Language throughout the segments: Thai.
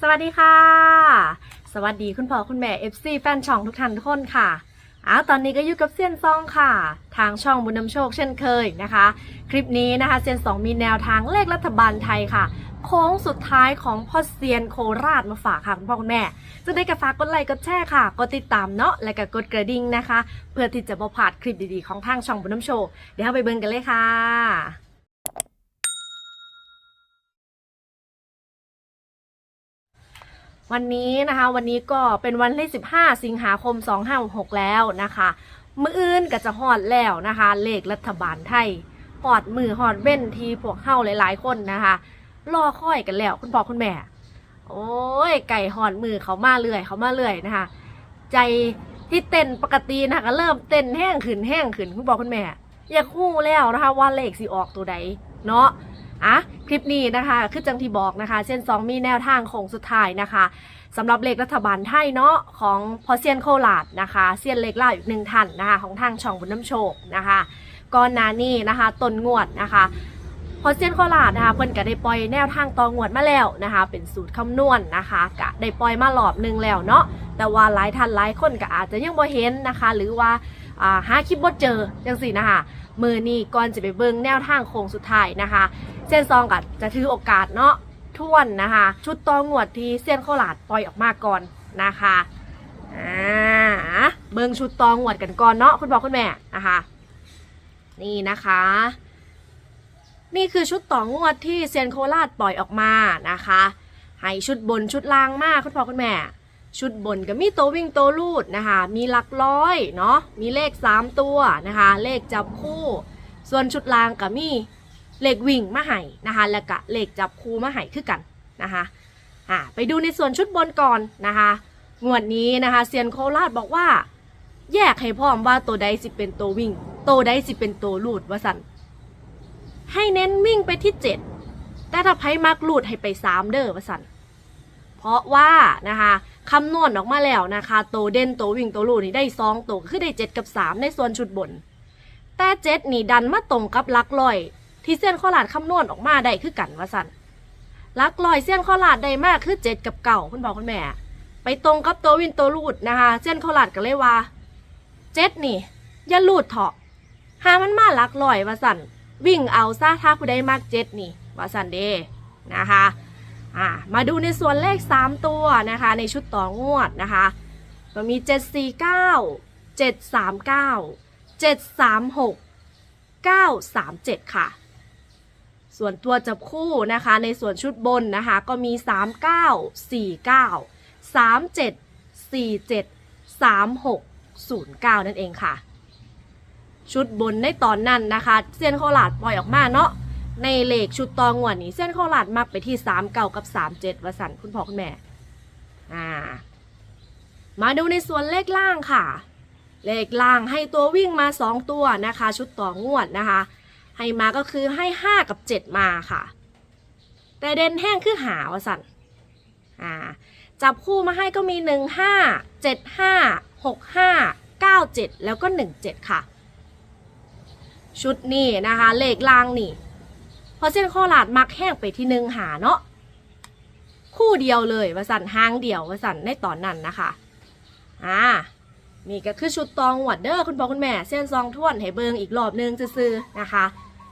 สวัสดีค่ะ สวัสดีคุณพ่อคุณแม่ FC แฟนช่องทุกท่านทุกคนค่ะอ้าวตอนนี้ก็อยู่กับเซียนซองค่ะ ทางช่องบุญนำโชคเช่นเคยนะคะ คลิปนี้นะคะเซียนซองมีแนวทางเลขรัฐบาลไทยค่ะ โค้งสุดท้ายของพ่อเซียนโคราชมาฝากค่ะคุณพ่อคุณแม่จะได้กระฝากกดไลค์กดแชร์ค่ะ กดติดตามเนาะและก็กดกระดิ่งนะคะ เพื่อที่จะบ่พลาดคลิปดีๆของทางช่องบุญนำโชคเดี๋ยวเราไปเบิ่งกันเลยค่ะ วันนี้นะคะวันนี้ก็เป็นวันที่ 15 สิงหาคม 2566 แล้วนะคะมืออื่นก็จะฮอดแล้วนะคะ เลขรัฐบาลไทยฮอดมือฮอดเว้นทีพวกเฮาหลายๆ คนนะคะรอค่อยกันแล้วคุณพ่อคุณแม่ โอ้ยไก่หอดมือเขามาเรื่อยเขามาเรื่อยนะคะ ใจที่เต้นปกตินะคะก็เริ่มเต้นแห้งขึ้นแห้งขึ้นคุณพ่อคุณแม่ อยากฮู้แล้วนะคะว่าเลขสิออกตัวใดเนาะ อะคลิปนี้นะคะคือจังที่บอกนะคะ เส้นสองมีแนวทางโค้งสุดท้ายนะคะสำหรับเลขรัฐบาลไทยเนาะของพอเซียนโคลาดนะคะเซียนเลขล่าอีกหนึ่งท่านนะคะของทางช่องบุญน้ำโชคนะคะก่อนหน้านี้นะคะตนงวดนะคะพอเซียนโคราชนะคะเพิ่นก็ได้ปล่อยแนวทางตองวดมาแล้วนะคะ เป็นสูตรคำนวณนะคะกะได้ปล่อยมารอบหนึงแล้วเนาะแต่ว่าหลายท่านหลายคนก็อาจจะยังบ่เห็นนะคะ หรือว่าอ่าหาคลิปบ่เจอจังสี่นะคะ มือนี้ก่อนจะไปเบิ่งแนวทางโค้งสุดท้ายนะคะ เส้นซองก็จะถือโอกาสเนาะทวนนะคะ ชุดตองวดที่เซียนโคราชปล่อยออกมาก่อนนะคะอ่าเบิ่งชุดตองวดกันก่อนเนาะคุณพ่อคุณแม่นะคะ นี่นะคะ นี่คือชุดต่องวดที่เซียนโคราชปล่อยออกมานะคะ ให้ชุดบนชุดล่างมากคุณพ่อคุณแม่ ชุดบนก็มีตัววิ่งตัวลูดนะคะ มีหลักร้อยเนาะ มีเลข 3 ตัวนะคะ เลขจับคู่ ส่วนชุดล่างก็มีเลขวิ่งมาให้นะคะ แล้วก็เลขจับคู่มาให้คือกันนะคะอ่าไปดูในส่วนชุดบนก่อนนะคะงวดนี้นะคะเซียนโคราชบอกว่า แยกให้พร้อมว่าตัวใดสิเป็นตัววิ่ง ตัวใดสิเป็นตัวลูดว่าสันให้เน้นวิ่งไปที่ 7 แต่ถ้าไพ่มักลูดให้ไป 3 เด้อว่าสันเพราะว่านะคะ คำนวณออกมาแล้วนะคะโตเด่นโตวิ่งโตลูนี่ได้2ตัวคือได้7กับ3ในส่วนชุดบน แต่เจ็ดนี่ดันมาตรงกับลักลอย ที่เส้นข้อลาดคำนวณออกมาได้คือกันว่าสันลักลอยเส้นข้อลาดได้มากคือ7กับเก่าคุณพ่อคุณแม่ ไปตรงกับตัววินตัวลูดนะคะ เส้นข้อลาดก็เลยว่าเจ็ดนี่ อย่าลูดเถาะหามันมาลักลอยว่าสันวิ่งเอาซะถ้าผู้ใดมากเจ็ดนี่ว่าสันเดนะคะ อ่ามาดูในส่วนเลข 3 ตัวนะคะ ในชุดต่องวดนะคะก็มี 749 739 736 937 ค่ะ ส่วนตัวจับคู่นะคะ ในส่วนชุดบนนะคะ ก็มี 39 49 37 47 36 09 นั่นเองค่ะ ชุดบนในตอนนั้นนะคะเส้นโคราดปล่อยออกมาเนาะ ในเลขชุดตองวดนี้เส้นโคราดมักไปที่3เก่ากับ3 7วสันคุณพ่อคุณแม่ อ่า มาดูในส่วนเลขล่างค่ะ เลขล่างให้ตัววิ่งมา2ตัวนะคะ ชุดต่องวดนะคะ ให้มาก็คือให้5กับ7มาค่ะ แต่เด่นแห้งคือหาวสันอ่า จับคู่มาให้ก็มี1 5 7 5 6 5 9 7แล้วก็1 7ค่ะ ชุดนี้นะคะ เลขล่างนี่ อเส้นข้อหลาดมักแห้งไปที่หนึ่งหาเนาะคู่เดียวเลยว่าสันห้างเดียวว่าสันในตอนนั้นนะคะอ่านี่ก็คือชุดตองหวัดเด้อคุณพ่อคุณแม่ เส้นซองท่วนให้เบิงอีกรอบนึงซื่อๆนะคะ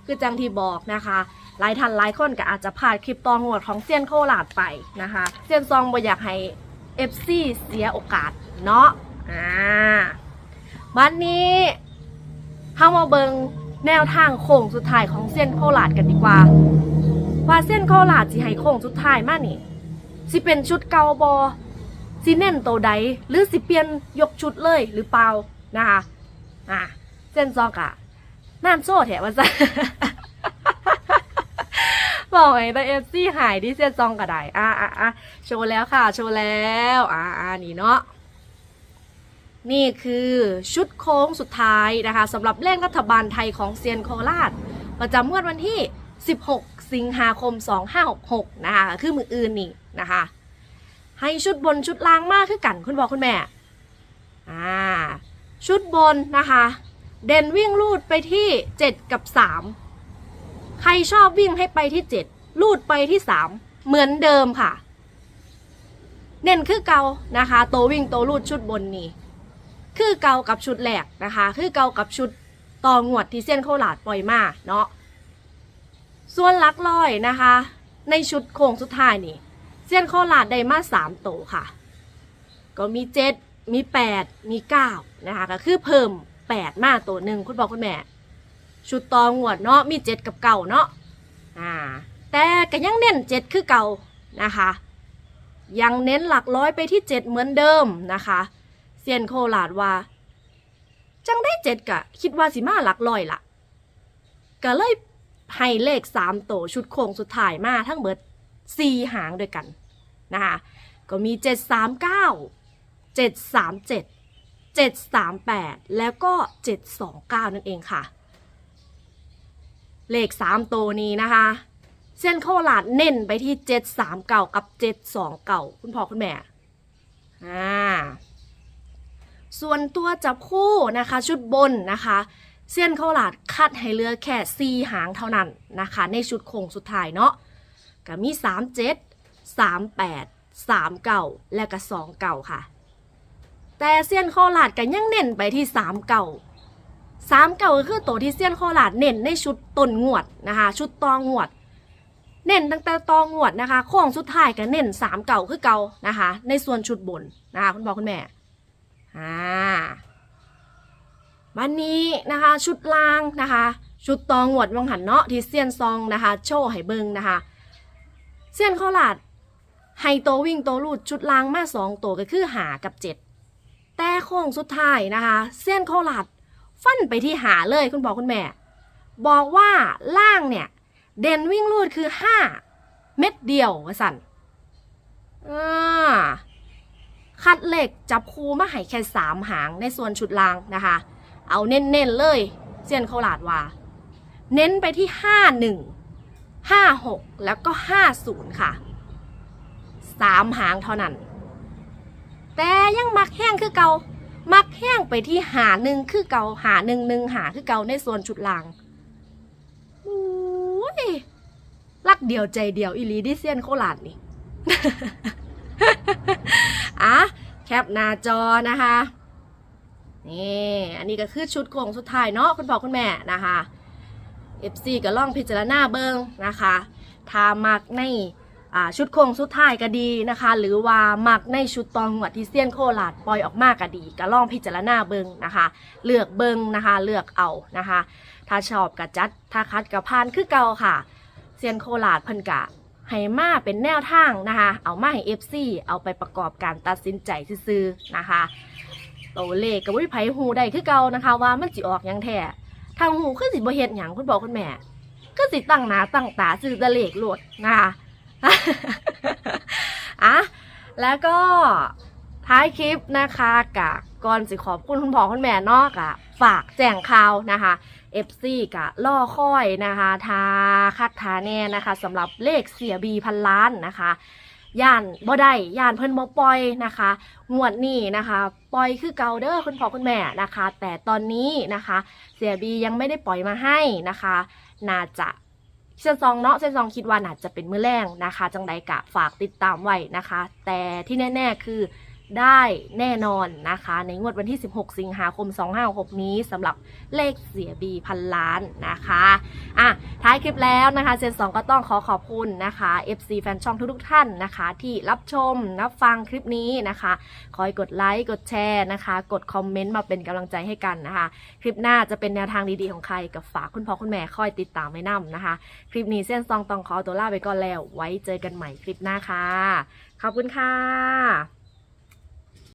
คือจังที่บอกนะคะหลายท่านหลายคนก็อาจจะพลาดคลิปตองหวดของเซียนโคลาดไปนะคะเซียนซองบ่อยากให้ FC เสียโอกาสเนาะอ่าวันนี้เฮามาเบิง แนวทางโค้งสุดท้ายของเส้นโคลาดกันดีกว่า ว่าเส้นโคลาดสิให้โค้งสุดท้ายมานี่สิเป็นชุดเกาบอสิเน้นโตใด หรือสิเปลี่ยนยกชุดเลยหรือเปล่านะคะอ่าเส้นซอกอะน่านโซ่แถว่าจะบอกไงแต่เอฟซี่หายที่เส้นซองกระไดอ่าอ่าอ่าโชว์แล้วค่ะ โชว์แล้ว อ่าอ่านี่เนาะ นี่คือชุดโค้งสุดท้ายนะคะสำหรับเลขรัฐบาลไทยของเซียนโคราช ประจำงวดวันที่ 16 สิงหาคม 2566 นะคะคือมืออื่นนี่นะคะ ให้ชุดบนชุดล่างมากขึ้นกันคุณบอกคุณแม่อ่าชุดบนนะคะ เด่นวิ่งลูดไปที่ 7 กับ 3 ใครชอบวิ่งให้ไปที่ 7 ลูดไปที่ 3 เหมือนเดิมค่ะ เน้นคือเกานะคะ โตวิ่งโตวรูดชุดบนนี่ คือเก่ากับชุดแรกนะคะ คือเก่ากับชุดตองวดที่เส้นโคราดปล่อยมาเนาะส่วนหลักร้อยนะคะ ในชุดโค้งสุดท้ายนี่ เส้นโคราดได้มาสามโตค่ะ ก็มีเจ็ดมีแปดมีเก้านะคะก็คือเพิ่มแปดมาตัวหนึ่งคุณบอกคุณแม่ ชุดตองวดเนาะมีเจ็ดกับเก่าเนาะอ่าแต่ก็ยังเน้นเจ็ดคือเก่านะคะ ยังเน้นหลักร้อยไปที่เจ็ดเหมือนเดิมนะคะ เซียนโคลาดว่า จังได้เจ็ดกะ คิดว่าสิมาหลักร้อยละก็เลยให้เลขสามโตชุดโค้งสุดท้ายมาทั้งเบิดสี่หางด้วยกันนะคะก็มีเจ็ดสามเก้าเจ็ดสามเจ็ดเจ็ดสามแปดแล้วก็เจ็ดสองเก้านั่นเองค่ะ เลขสามตัวนี้นะคะ เส้นโคลาดเน้นไปที่เจ็ดสามเก่ากับเจ็ดสองเก่าคุณพ่อคุณแม่ อ่า ส่วนตัวจับคู่นะคะชุดบนนะคะเส้นโคลาดคัดให้เหลือแค่สี่หางเท่านั้นนะคะ ในชุดโค้งสุดท้ายเนาะก็มีสามเจ็ดสามแปดสามเก่าและก็สองเก่าค่ะ แต่เส้นโคลาดก็ยังเน้นไปที่สามเก่าสามเก่าก็คือตัวที่เซียนโคราดเน้นในชุดต้นงวดนะคะ ชุดตองงวด เน้นตั้งแต่ตองงวดนะคะโค้งสุดท้ายก็เน้นสามเก่าคือเก่านะคะ ในส่วนชุดบนนะคะคุณพ่อคุณแม่ อ่าวันนี้นะคะชุดล่างนะคะ ชุดตองหวดวังหันเนาะที่เซียนซองนะคะ โชว์ให้เบิงนะคะเซียนโคราดไฮโตวิ่งโตวรูดชุดล่างมาสองตัวก็คือหากับเจ็ดแต่โค้งสุดท้ายนะคะเซียนโคราดฟันไปที่หาเลยคุณบอกคุณแม่ บอกว่าล่างเนี่ย เด่นวิ่งลูดคือห้าเม็ดเดียววะสันอ่า คัดเหล็กจับคูมาให้แค่สามหางในส่วนชุดลางนะคะ เอาเน้นๆเลยเซียนเขาหลาดว่า เน้นไปที่ห้าหนึ่งห้าหกแล้วก็ห้าศูนย์ค่ะสามหางเท่านั้น แต่ยังมักแห้งคือเกามักแห้งไปที่หาหนึ่งคือเกาหาหนึ่งหนึ่งหาคือเกาในส่วนชุดลางโอ้ยรักเดียวใจเดียวอีลีดิเซียนโคลาดนี่ อะแคปหน้าจอนะคะนี่อันนี้ก็คือชุดโครงสุดท้ายเนาะคุณพ่อคุณแม่นะคะ FC ก็ล่องพิจารณาเบิงนะคะถ้ามักในชุดโครงสุดท้ายก็ดีนะคะ หรือว่ามักในชุดตองหัวที่เซียนโคลาดปล่อยออกมาก็ดีก็ล่องพิจารณาเบิงนะคะ เลือกเบิงนะคะ เลือกเอานะคะ ถ้าชอบก็จัดถ้าคัดก็พานคือเก่าค่ะ เซียนโคลาดเพิ่นกะ ให้มาเป็นแนวทางนะคะ เอามาให้ FC เอาไปประกอบการตัดสินใจซื้อๆนะคะตัวเลขกับวิไผหูได้คือเก่านะคะ ว่ามันสิออกยังแท้ทางหูคือสิบ่เฮ็ดหยังคุณบอกคุณแม่ก็สิตั้งหนาตั้งตาซื้อตะเลขโหลดนะคะอะแล้วก็ท้ายคลิปนะคะกะก่อนสิขอบคุณคุณพ่อคุณแม่นอกอะฝากแจ้งข่าวนะคะ FC กะล่อค่อยนะคะทาคักทาแน่นะคะสำหรับเลขเสียบีพันล้านนะคะย่านบ่ได้ย่านเพิ่นบ่ปล่อยนะคะงวดนี้นะคะปล่อยคือเกาเด้อคุณพ่อคุณแม่นะคะ แต่ตอนนี้นะคะ เสียบียังไม่ได้ปล่อยมาให้นะคะ น่าจะเซนซองเนาะเซนซองคิดว่าน่าจะเป็นมือแรงนะคะ จังใดกะฝากติดตามไว้นะคะ แต่ที่แน่ ๆ คือ ได้แน่นอนนะคะ ในงวดวันที่ 16 สิงหาคม 2566 นี้สำหรับเลขเสียบีพันล้านนะคะอะท้ายคลิปแล้วนะคะเซนสองก็ต้องขอขอบคุณนะคะ FC แฟนช่องทุกๆท่านนะคะ ที่รับชมรับฟังคลิปนี้นะคะคอยกดไลค์กดแชร์นะคะ กดคอมเมนต์มาเป็นกำลังใจให้กันนะคะ คลิปหน้าจะเป็นแนวทางดีๆของใครกับฝากคุณพ่อคุณแม่คอยติดตามไว้นํนะคะ คลิปนี้เส้นซองตองขอตัวลาไปก่อนแล้ว ไว้เจอกันใหม่คลิปหน้าค่ะขอบคุณค่ะ